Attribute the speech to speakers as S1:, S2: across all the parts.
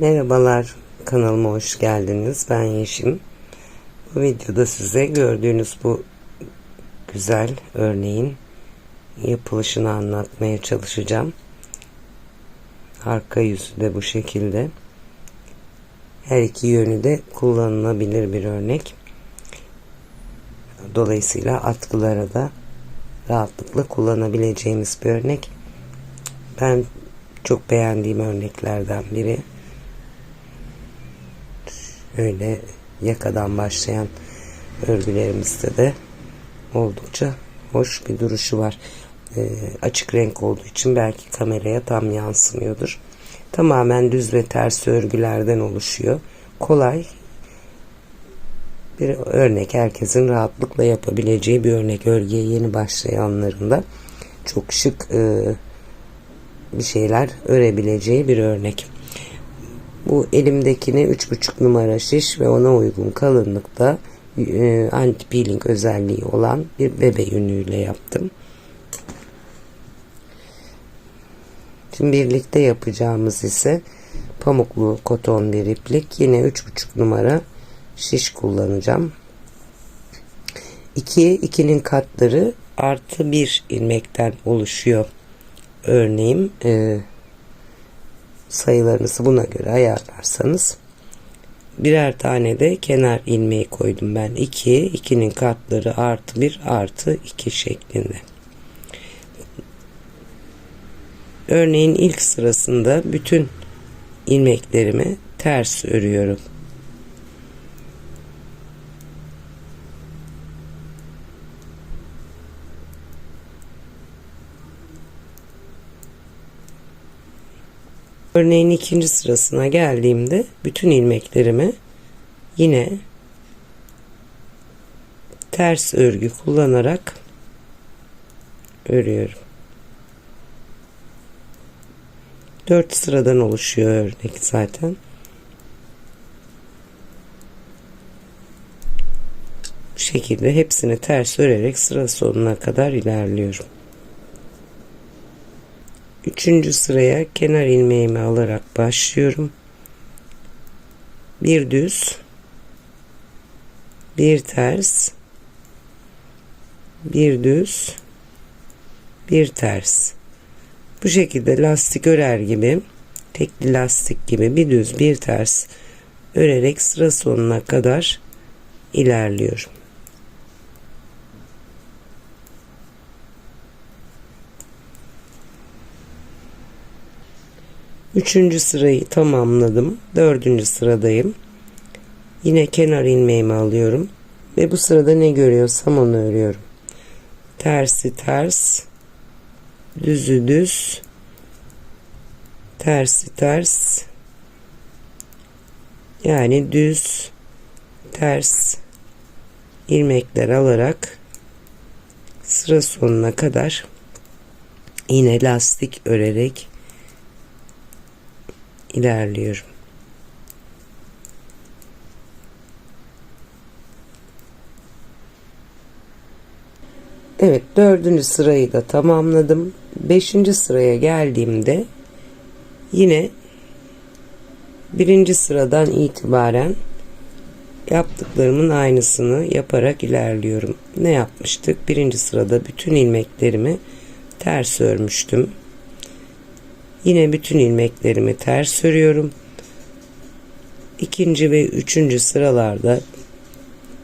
S1: Merhabalar kanalıma hoş geldiniz. Ben Yeşim. Bu videoda size gördüğünüz bu güzel örneğin yapılışını anlatmaya çalışacağım. Arka yüzü de bu şekilde. Her iki yönü de kullanılabilir bir örnek. Dolayısıyla atkılara da rahatlıkla kullanabileceğimiz bir örnek. Ben çok beğendiğim örneklerden biri. Öyle yakadan başlayan örgülerimizde de oldukça hoş bir duruşu var. E, açık renk olduğu için belki kameraya tam yansımıyordur. Tamamen düz ve ters örgülerden oluşuyor. Kolay bir örnek herkesin rahatlıkla yapabileceği bir örnek örgüye yeni başlayanlarında çok şık e, bir şeyler örebileceği bir örnek. Bu elimdekini 3,5 numara şiş ve ona uygun kalınlıkta e, anti peeling özelliği olan bir bebe yünüyle yaptım. Şimdi birlikte yapacağımız ise pamuklu koton bir iplik. Yine 3,5 numara şiş kullanacağım. 2, 2'nin katları artı 1 ilmekten oluşuyor. Örneğin e, sayılarınızı buna göre ayarlarsanız birer tane de kenar ilmeği koydum ben. 2 2'nin katları artı 1 artı 2 şeklinde. Örneğin ilk sırasında bütün ilmeklerimi ters örüyorum Örneğin ikinci sırasına geldiğimde bütün ilmeklerimi yine ters örgü kullanarak örüyorum. Dört sıradan oluşuyor örnek zaten. Bu şekilde hepsini ters örerek sıra sonuna kadar ilerliyorum. Üçüncü sıraya kenar ilmeğimi alarak başlıyorum. Bir düz, bir ters, bir düz, bir ters. Bu şekilde lastik örer gibi, tekli lastik gibi bir düz, bir ters örerek sıra sonuna kadar ilerliyorum. Üçüncü sırayı tamamladım. Dördüncü sıradayım. Yine kenar ilmeğimi alıyorum. Ve bu sırada ne görüyorsam onu örüyorum. Tersi ters. Düzü düz. Tersi ters. Yani düz. Ters. ilmekler alarak sıra sonuna kadar yine lastik örerek ilerliyorum. Evet dördüncü sırayı da tamamladım. Beşinci sıraya geldiğimde yine birinci sıradan itibaren yaptıklarımın aynısını yaparak ilerliyorum. Ne yapmıştık? Birinci sırada bütün ilmeklerimi ters örmüştüm. Yine bütün ilmeklerimi ters örüyorum. İkinci ve üçüncü sıralarda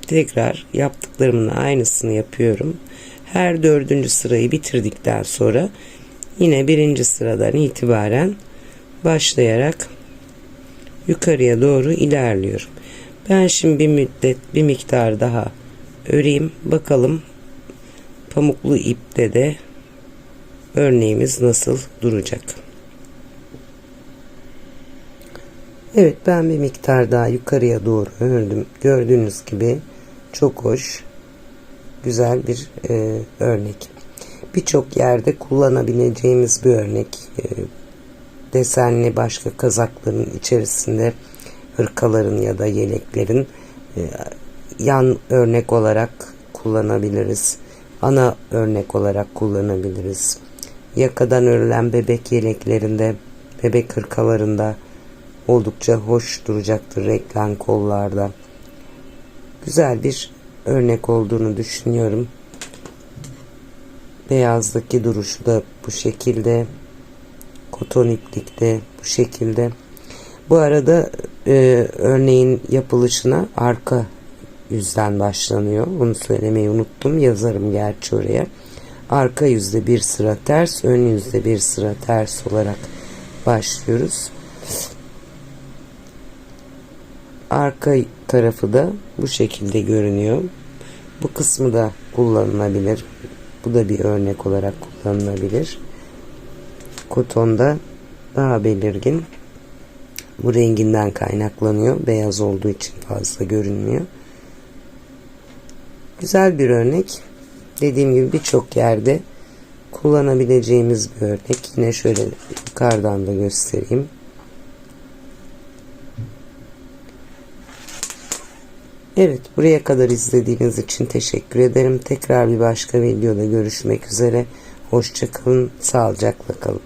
S1: tekrar yaptıklarımın aynısını yapıyorum. Her dördüncü sırayı bitirdikten sonra yine birinci sıradan itibaren başlayarak yukarıya doğru ilerliyorum. Ben şimdi bir müddet bir miktar daha öreyim. Bakalım pamuklu ipte de örneğimiz nasıl duracak. Evet ben bir miktar daha yukarıya doğru ördüm. Gördüğünüz gibi çok hoş, güzel bir e, örnek. Birçok yerde kullanabileceğimiz bir örnek. E, desenli başka kazakların içerisinde hırkaların ya da yeleklerin e, yan örnek olarak kullanabiliriz. Ana örnek olarak kullanabiliriz. Yakadan örülen bebek yeleklerinde, bebek hırkalarında oldukça hoş duracaktır reklam kollarda. Güzel bir örnek olduğunu düşünüyorum. Beyazdaki duruşu da bu şekilde. Koton iplikte bu şekilde. Bu arada e, örneğin yapılışına arka yüzden başlanıyor. Bunu söylemeyi unuttum. Yazarım gerçi oraya. Arka yüzde bir sıra ters, ön yüzde bir sıra ters olarak başlıyoruz. Arka tarafı da bu şekilde görünüyor. Bu kısmı da kullanılabilir. Bu da bir örnek olarak kullanılabilir. Kotonda daha belirgin. Bu renginden kaynaklanıyor. Beyaz olduğu için fazla görünmüyor. Güzel bir örnek. Dediğim gibi birçok yerde kullanabileceğimiz bir örnek. Yine şöyle yukarıdan da göstereyim. Evet buraya kadar izlediğiniz için teşekkür ederim. Tekrar bir başka videoda görüşmek üzere. Hoşçakalın, sağlıcakla kalın.